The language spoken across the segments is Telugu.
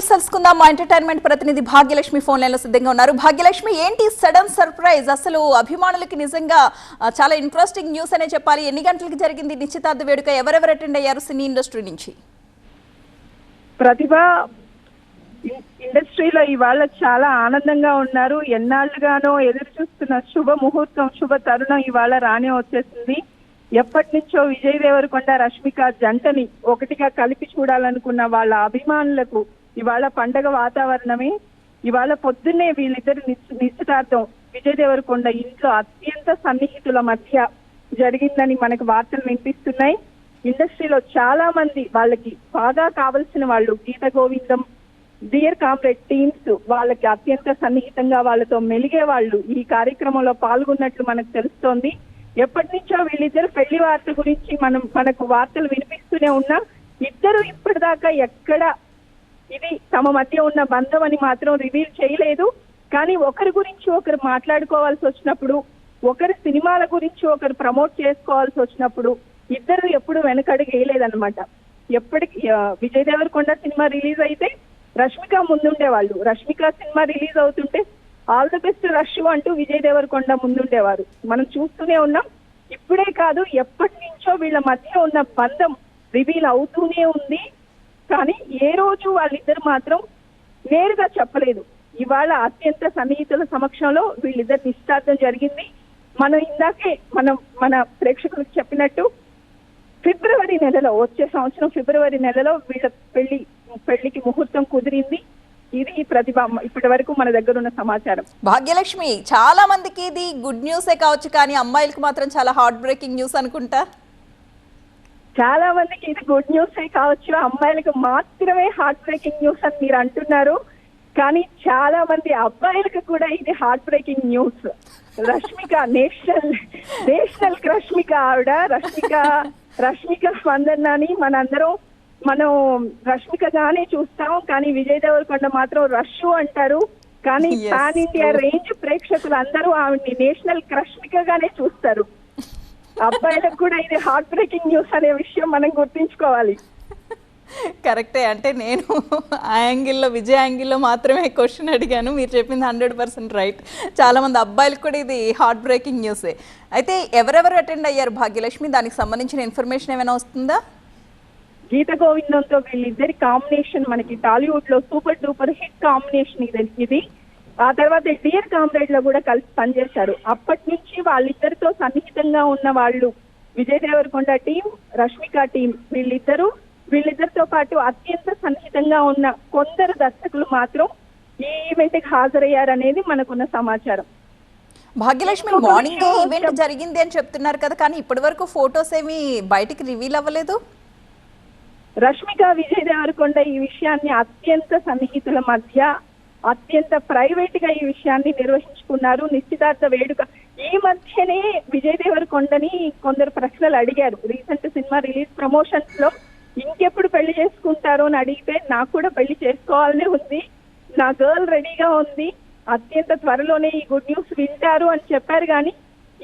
డీటెయిల్స్ తెలుసుకుందాం. మా ఎంటర్టైన్మెంట్ ప్రతినిధి భాగ్యలక్ష్మి ఫోన్ లైన్లో సిద్ధంగా ఉన్నారు. భాగ్యలక్ష్మి ఏంటి సడన్ సర్ప్రైజ్? అసలు అభిమానులకి నిజంగా చాలా ఇంట్రెస్టింగ్ న్యూస్ అనే చెప్పాలి. ఎన్ని గంటలకు జరిగింది? నిశ్చితార్థ వేడుక ఎవరెవరు అటెండ్ అయ్యారు సినీ ఇండస్ట్రీ నుంచి? ప్రతిభ ఇండస్ట్రీలో ఇవాళ చాలా ఆనందంగా ఉన్నారు. ఎన్నాళ్ళుగానో ఎదురు చూస్తున్న శుభ ముహూర్తం శుభ తరుణం ఇవాళ రానే వచ్చేసింది. ఎప్పటి నుంచో విజయ్ దేవరకొండ రష్మిక జంటని ఒకటిగా కలిపి చూడాలనుకున్న వాళ్ళ అభిమానులకు ఇవాళ పండగ వాతావరణమే. ఇవాళ పొద్దున్నే వీళ్ళిద్దరు నిశ్చి- నిశ్చితార్థం విజయ్ దేవరకొండ ఇంట్లో అత్యంత సన్నిహితుల మధ్య జరిగిందని మనకు వార్తలు వినిపిస్తున్నాయి. ఇండస్ట్రీలో చాలా మంది వాళ్ళకి బాగా కావలసిన వాళ్ళు Geetha Govindam dear comrade teams వాళ్ళకి అత్యంత సన్నిహితంగా వాళ్ళతో మెలిగే వాళ్ళు ఈ కార్యక్రమంలో పాల్గొన్నట్లు మనకు తెలుస్తోంది. ఎప్పటి నుంచో వీళ్ళిద్దరు పెళ్ళి వార్త గురించి మనం మనకు వార్తలు వినిపిస్తూనే ఉన్నా. ఇద్దరు ఇప్పటిదాకా ఎక్కడ ఇది తమ మధ్య ఉన్న బంధం అని మాత్రం రివీల్ చేయలేదు. కానీ ఒకరి గురించి ఒకరు మాట్లాడుకోవాల్సి వచ్చినప్పుడు ఒకరి సినిమాల గురించి ఒకరు ప్రమోట్ చేసుకోవాల్సి వచ్చినప్పుడు ఇద్దరు ఎప్పుడు వెనకడుగు వేయలేదన్నమాట. ఎప్పటికి విజయ్ దేవరకొండ సినిమా రిలీజ్ అయితే రష్మిక ముందుండేవాళ్ళు. రష్మిక సినిమా రిలీజ్ అవుతుంటే ఆల్ ద బెస్ట్ రష్ అంటూ విజయ్ దేవరకొండ ముందుండేవారు. మనం చూస్తూనే ఉన్నాం. ఇప్పుడే కాదు ఎప్పటి నుంచో వీళ్ళ మధ్య ఉన్న బంధం రివీల్ అవుతూనే ఉంది. కానీ ఏ రోజు వాళ్ళిద్దరు మాత్రం నేరుగా చెప్పలేదు. ఇవాళ అత్యంత సన్నిహితుల సమక్షంలో వీళ్ళిద్దరు నిశ్చితార్థం జరిగింది. మనం ఇందాకే మనం మన ప్రేక్షకులకు చెప్పినట్టు ఫిబ్రవరి నెలలో వచ్చే సంవత్సరం ఫిబ్రవరి నెలలో వీళ్ళ పెళ్ళి పెళ్ళికి ముహూర్తం కుదిరింది. ఇది ప్రతిభ ఇప్పటి వరకు మన దగ్గర ఉన్న సమాచారం. భాగ్యలక్ష్మి చాలా మందికి ఇది గుడ్ న్యూసే కావచ్చు కానీ అమ్మాయిలకు మాత్రం చాలా హార్ట్ బ్రేకింగ్ న్యూస్ అనుకుంటా? చాలా మందికి ఇది గుడ్ న్యూస్ కావచ్చు. అమ్మాయిలకు మాత్రమే హార్ట్ బ్రేకింగ్ న్యూస్ అని మీరు అంటున్నారు. కానీ చాలా మంది అబ్బాయిలకు కూడా ఇది heart breaking news Rashmika national national Rashmika ఆవిడ. రష్మిక రష్మిక స్పందన అని మనందరం మనం రష్మికగానే చూస్తాం. కానీ విజయ్ దేవరకొండ మాత్రం రష్యు అంటారు. కానీ పాన్ ఇండియా. రేంజ్ ప్రేక్షకులు అందరూ ఆవిడ్ని నేషనల్ క్రష్మికగానే చూస్తారు. అబ్బాయిలకు కూడా ఇది హార్ట్ బ్రేకింగ్ న్యూస్ అనే విషయం మనం గుర్తుంచుకోవాలి. కరెక్టే. అంటే నేను ఆ యాంగిల్లో విజయ్ యాంగిల్లో మాత్రమే క్వశ్చన్ అడిగాను. మీరు చెప్పింది హండ్రెడ్ పర్సెంట్ రైట్ చాలా మంది అబ్బాయిలకు కూడా ఇది హార్ట్ బ్రేకింగ్ న్యూసే అయితే ఎవరెవరు అటెండ్ అయ్యారు? భాగ్యలక్ష్మి దానికి సంబంధించిన ఇన్ఫర్మేషన్ ఏమైనా వస్తుందా? గీత గోవిందంతో వీళ్ళిద్దరి కాంబినేషన్ మనకి టాలీవుడ్లో సూపర్ డూపర్ హిట్ కాంబినేషన్ ఇది ఇది. ఆ తర్వాత డియర్ కామ్రేడ్లో కూడా కలిసి పనిచేశారు. అప్పటి నుంచి వాళ్ళిద్దరితో సన్నిహితంగా ఉన్న వాళ్ళు విజయ్ దేవరకొండ టీం రష్మిక టీం వీళ్ళిద్దరూ వీళ్ళిద్దరితో పాటు అత్యంత సన్నిహితంగా ఉన్న కొందరు దర్శకులు మాత్రం ఈ ఈవెంట్కి హాజరయ్యారనేది మనకున్న సమాచారం. భాగ్యలక్ష్మి మార్నింగ్ ఈవెంట్ జరిగింది అని చెప్తున్నారు కదా కానీ ఇప్పటి వరకు ఫొటోస్ ఏమి బయటికి రివీల్ అవ్వలేదు? రష్మిక విజయ్ దేవరకొండ ఈ విషయాన్ని అత్యంత సన్నిహితుల మధ్య అత్యంత ప్రైవేట్గా ఈ విషయాన్ని నిర్వహించుకున్నారు. నిశ్చితార్థ వేడుక. ఈ మధ్యనే విజయ్ దేవరకొండని కొందరు ప్రశ్నలు అడిగారు. రీసెంట్ సినిమా రిలీజ్ ప్రమోషన్స్లో ఇంకెప్పుడు పెళ్ళి చేసుకుంటారు అని అడిగితే నాకు కూడా పెళ్ళి చేసుకోవాలనే ఉంది. నా గర్ల్ రెడీగా ఉంది. అత్యంత త్వరలోనే ఈ గుడ్ న్యూస్ వింటారు అని చెప్పారు. కానీ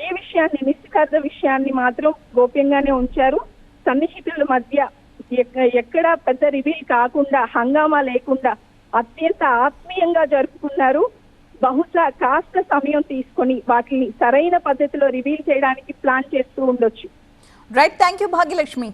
ఈ విషయాన్ని నిశ్చితార్థ విషయాన్ని మాత్రం గోప్యంగానే ఉంచారు. సన్నిహితుల మధ్య ఎక్కడా పెద్ద రివీల్ కాకుండా హంగామా లేకుండా అత్యంత ఆత్మీయంగా జరుపుకున్నారు. బహుశా కాస్త సమయం తీసుకొని వాటిని సరైన పద్ధతిలో రివీల్ చేయడానికి ప్లాన్ చేస్తూ ఉండొచ్చు. Right thank you Bhagyalakshmi